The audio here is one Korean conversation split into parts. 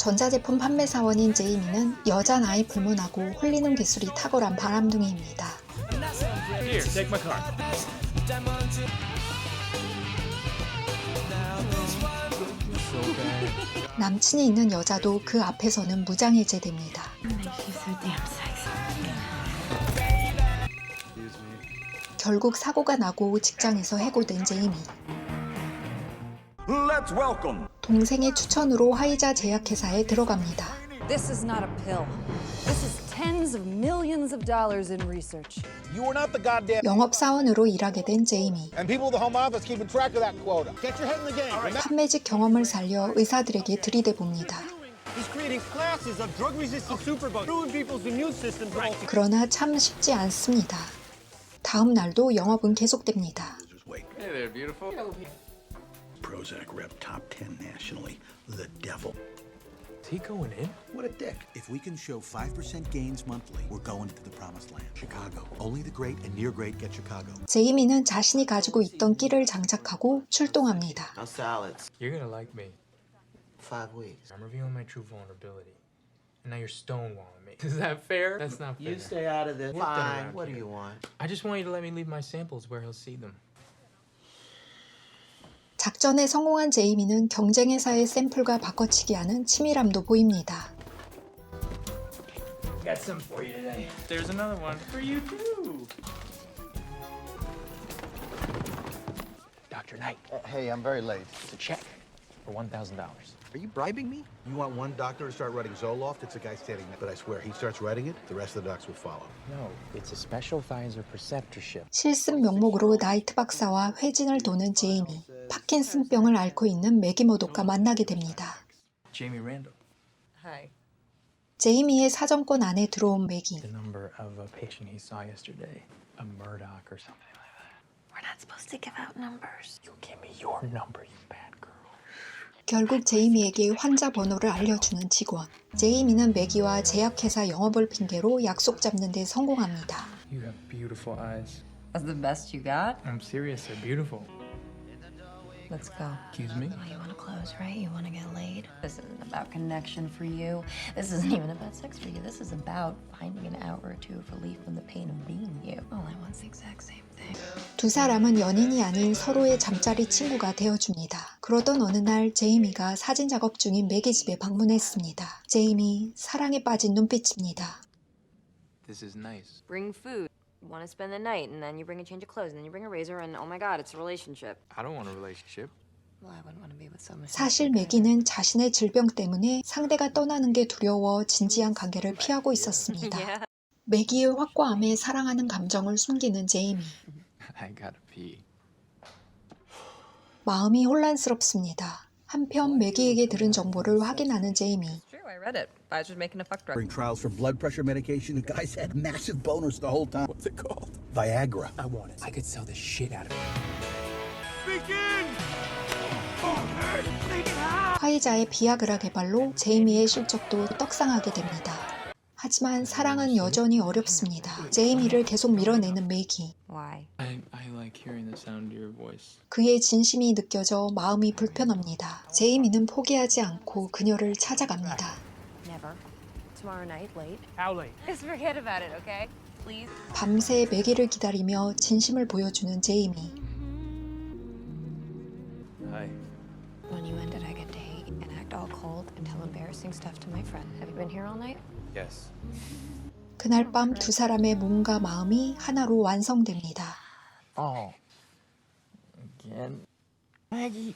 전자제품 판매 사원인 제이미는 여자 나이 불문하고 홀리는 기술이 탁월한 바람둥이입니다. Here. 남친이 있는 여자도 그 앞에서는 무장해제됩니다. 결국 사고가 나고 직장에서 해고된 제이미. Let's welcome 동생의 추천으로 화이자 제약회사에 들어갑니다. This is not a pill. This is tens of millions of dollars in research. You are not the goddamn. 영업 사원으로 일하게 된 제이미. And people at the home office keeping track of that quota. Get your head in the game. Remember? 판매직 경험을 살려 의사들에게 들이대봅니다. He's creating classes of drug-resistant superbugs, ruin people's immune systems. Right. 그러나 참 쉽지 않습니다. 다음 날도 영업은 계속됩니다. Hey there, beautiful. Prozac rep top 10 nationally. The devil. Is he going in? What a dick. If we can show 5% gains monthly, we're going to the promised land. Chicago. Only the great and near great get Chicago. 제이미는 자신이 가지고 있던 끼를 장착하고 출동합니다. No salads. You're gonna like me. Five weeks. I'm revealing my true vulnerability. And now you're stonewalling me. Is that fair? That's not fair. You stay out of this. We're done Fine. around What do here. you want? I just want you to let me leave my samples where he'll see them. 작전에 성공한 제이미는 경쟁 회사의 샘플과 바꿔치기하는 치밀함도 보입니다. Got some for you today. There's another one for you too. Dr. Knight, Hey, I'm very late. it's a check for $1,000. Are you bribing me? You want one doctor to start writing Zoloft? It's a guy standing there. But I swear, he starts writing it, the rest of the docs will follow. No, it's a special Pfizer preceptorship. 실습 명목으로 나이트 박사와 회진을 도는 제이미. 파킨슨병을 앓고 있는 매기 모독과 만나게 됩니다. 제이미의 사정권 안에 들어온 girl. 결국 제이미에게 환자 번호를 알려주는 직원. 제이미는 매기와 제약회사 영업을 핑계로 약속 잡는 데 성공합니다. You have beautiful eyes. That's the best you got? I'm serious, they're beautiful. Let's go. Excuse me? Oh, you want to close, right? You want to get laid? This isn't about connection for you. This isn't even about sex for you. This is about finding an hour or two of relief from the pain of being you. All I want's the exact same thing. 두 사람은 연인이 아닌 서로의 잠자리 친구가 되어줍니다. 그러던 어느 날 제이미가 사진 작업 중인 매기 집에 방문했습니다. 제이미 사랑에 빠진 눈빛입니다. This is nice. bring food. Want to spend the night, and then you bring a change of clothes, and then you bring a razor, and oh my god, it's a relationship. I don't want a relationship. Well, I wouldn't want to be with someone. 사실 매기는 자신의 질병 때문에 상대가 떠나는 게 두려워 진지한 관계를 피하고 있었습니다. 매기의 확고함에 사랑하는 감정을 숨기는 제이미. I gotta pee. 마음이 혼란스럽습니다. 한편 매기에게 들은 정보를 확인하는 제이미. True, I read it. Pfizer's making a fuck drug. During trials for blood pressure medication, the guys had massive boners the whole time. What's it called? Viagra. I want it. I could sell the shit out of it. 화이자의 비아그라 개발로 제이미의 실적도 떡상하게 됩니다. 하지만 사랑은 여전히 어렵습니다. 제이미를 계속 밀어내는 매기. Why? I, I like hearing the sound of your voice. 그의 진심이 느껴져 마음이 불편합니다. 제이미는 포기하지 않고 그녀를 찾아갑니다. Never. Tomorrow night, late. How late? Just forget about it, okay? Please. 밤새 매기를 기다리며 진심을 보여주는 제이미. Hi. When you ended, I get to hate and act all cold and tell embarrassing stuff to my friend. Have you been here all night? Yes. 그날 밤 두 사람의 몸과 마음이 하나로 완성됩니다. Oh. Again. Maggie.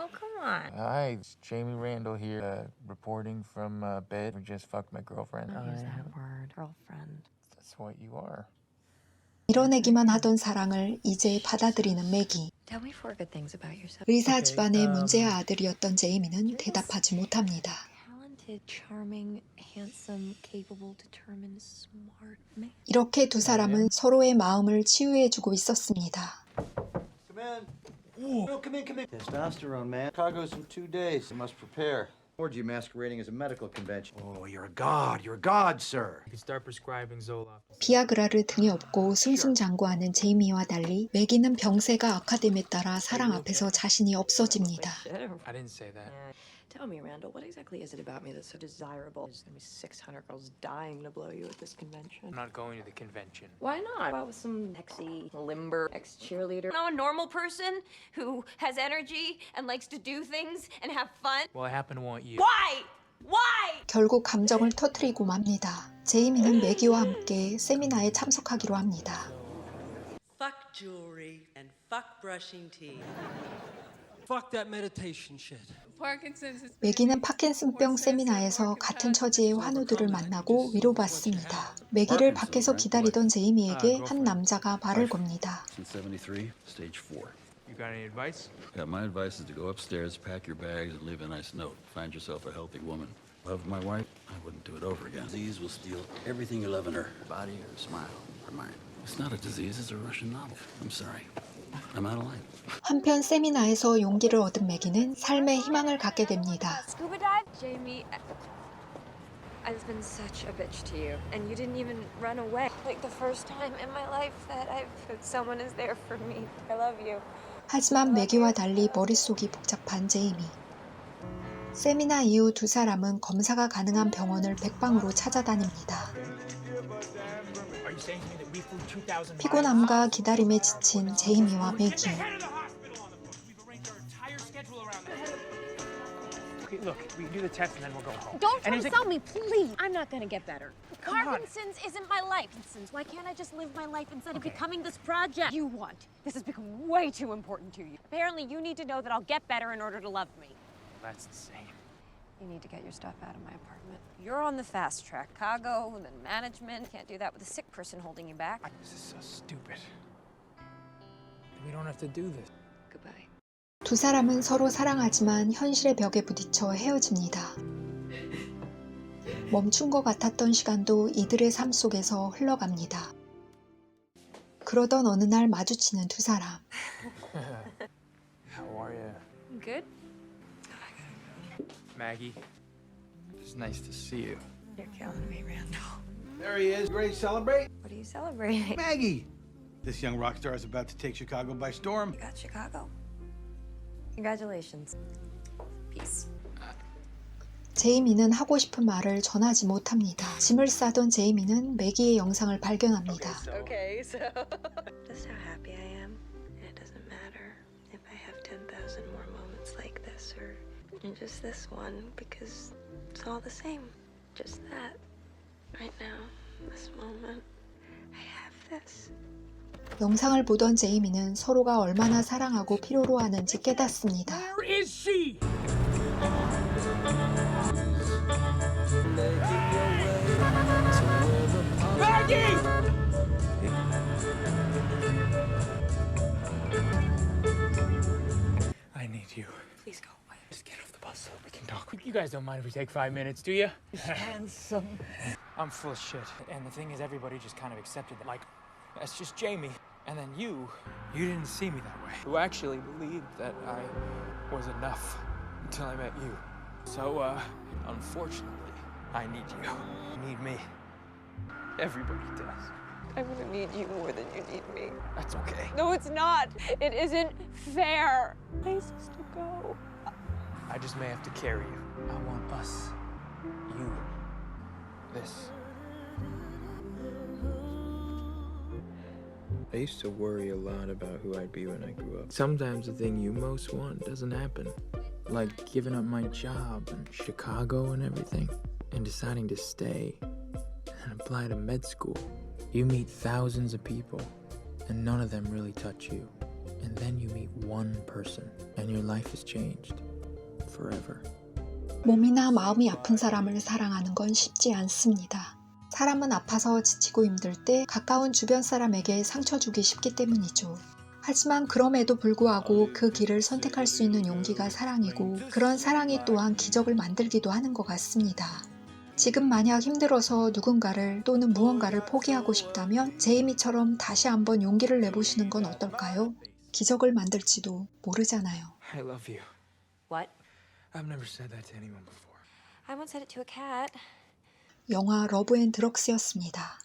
Oh, come on. Hi, it's Jamie Randall here, uh, reporting from uh, bed. We just fucked my girlfriend. Don't use that word, girlfriend. That's what you are. 밀어내기만 하던 사랑을 이제 받아들이는 매기. Tell me four good things about yourself. 의사 집안의 음. 문제의 아들이었던 제이미는 대답하지 못합니다. Talented, charming, handsome, capable, determined, smart man. 이렇게 두 사람은 서로의 마음을 치유해주고 있었습니다. Come in. No, come in, come in. Testosterone, man. Cargo's in two days. You must prepare. Or you masquerading as a medical convention? Oh, you're a god. You're a god, sir. You can start prescribing Zoloft. 비아그라를 등에 업고 승승장구하는 제이미와 달리 매기는 병세가 악화됨에 따라 사랑 앞에서 자신이 없어집니다. I didn't say that. Tell me, Randall, what exactly is it about me that's so desirable? There's gonna be 600 girls dying to blow you at this convention. I'm not going to the convention. Why not? How about with some sexy, limber ex cheerleader? No, a normal person who has energy and likes to do things and have fun. Well, I happen to want you. Why? Why? 결국 감정을 터트리고 맙니다. 제이미는 매기와 함께 세미나에 참석하기로 합니다. Fuck jewelry and fuck brushing teeth. Fuck that meditation shit. Parkinson's is 매기는 파킨슨병 세미나에서 같은 처지의 환우들을 만나고 위로받습니다. 매기를 밖에서 기다리던 제이미에게 한 남자가 말을 겁니다. 73, stage 4. You got any advice? Yeah, my advice is to go upstairs, pack your bags, and leave a nice note. Find yourself a healthy woman. Love my wife? I wouldn't do it over again. Disease will steal everything you love in her. Her body, her smile, her mind. It's not a disease, it's a Russian novel. I'm sorry. I'm out of line. 한편 세미나에서 용기를 얻은 매기는 삶에 희망을 갖게 됩니다. Scuba dive? Jamie, I- I've been such a bitch to you, and you didn't even run away. Like the first time in my life that I've that someone is there for me. I love you. 하지만 매기와 달리 머릿속이 복잡한 제이미. 세미나 이후 두 사람은 검사가 가능한 병원을 백방으로 찾아다닙니다. 피곤함과 기다림에 지친 제이미와 매기. Okay, look, we can do the test and then we'll go home. Don't And try is to it- sell me, please. I'm not gonna get better. Come on. Parkinson's isn't my life. Parkinson's. Why can't I just live my life instead of becoming this project? You want. This has become way too important to you. Apparently, you need to know that I'll get better in order to love me. That's insane. You need to get your stuff out of my apartment. You're on the fast track. Chicago, then management. Can't do that with a sick person holding you back. This is so stupid. We don't have to do this. Goodbye. 두 사람은 서로 사랑하지만 현실의 벽에 부딪혀 헤어집니다. 멈춘 것 같았던 시간도 이들의 삶 속에서 흘러갑니다. 그러던 어느 날 마주치는 두 사람. How are you? Good. Maggie? It's nice to see you. You're killing me, Randall. There he is. Ready to celebrate? What are you celebrating? Maggie! This young rock star is about to take Chicago by storm. You got Chicago. Congratulations. Peace. 제이미는 하고 싶은 말을 전하지 못합니다. 짐을 싸던 제이미는 매기의 영상을 발견합니다. Okay, so. Just how happy I am. And it doesn't matter if I have 10,000 more moments like this or and just this one because it's all the same. Just that. Right now, this moment, I have this. 영상을 보던 제이미는 서로가 얼마나 사랑하고 필요로 하는지 깨닫습니다. Where is she? Maggie! You guys don't mind if we take five minutes, do you? handsome. I'm full of shit. And the thing is, everybody just kind of accepted that. Like, that's just Jamie. And then you, you didn't see me that way. Who actually believed that I was enough until I met you. So, uh, unfortunately, I need you. You need me. Everybody does. I'm gonna need you more than you need me. That's okay. No, it's not. It isn't fair. Places to go. I just may have to carry you. I want us. You. This. I used to worry a lot about who I'd be when I grew up. Sometimes the thing you most want doesn't happen. Like giving up my job in Chicago and everything, and deciding to stay and apply to med school. You meet thousands of people, and none of them really touch you. And then you meet one person, and your life has changed forever. 몸이나 마음이 아픈 사람을 사랑하는 건 쉽지 않습니다. 사람은 아파서 지치고 힘들 때 가까운 주변 사람에게 상처 주기 쉽기 때문이죠. 하지만 그럼에도 불구하고 그 길을 선택할 수 있는 용기가 사랑이고 그런 사랑이 또한 기적을 만들기도 하는 것 같습니다. 지금 만약 힘들어서 누군가를 또는 무언가를 포기하고 싶다면 제이미처럼 다시 한번 용기를 내보시는 건 어떨까요? 기적을 만들지도 모르잖아요. I love you. What? I've never said that to anyone before. I once said it to a cat. 영화 러브 앤 드럭스였습니다.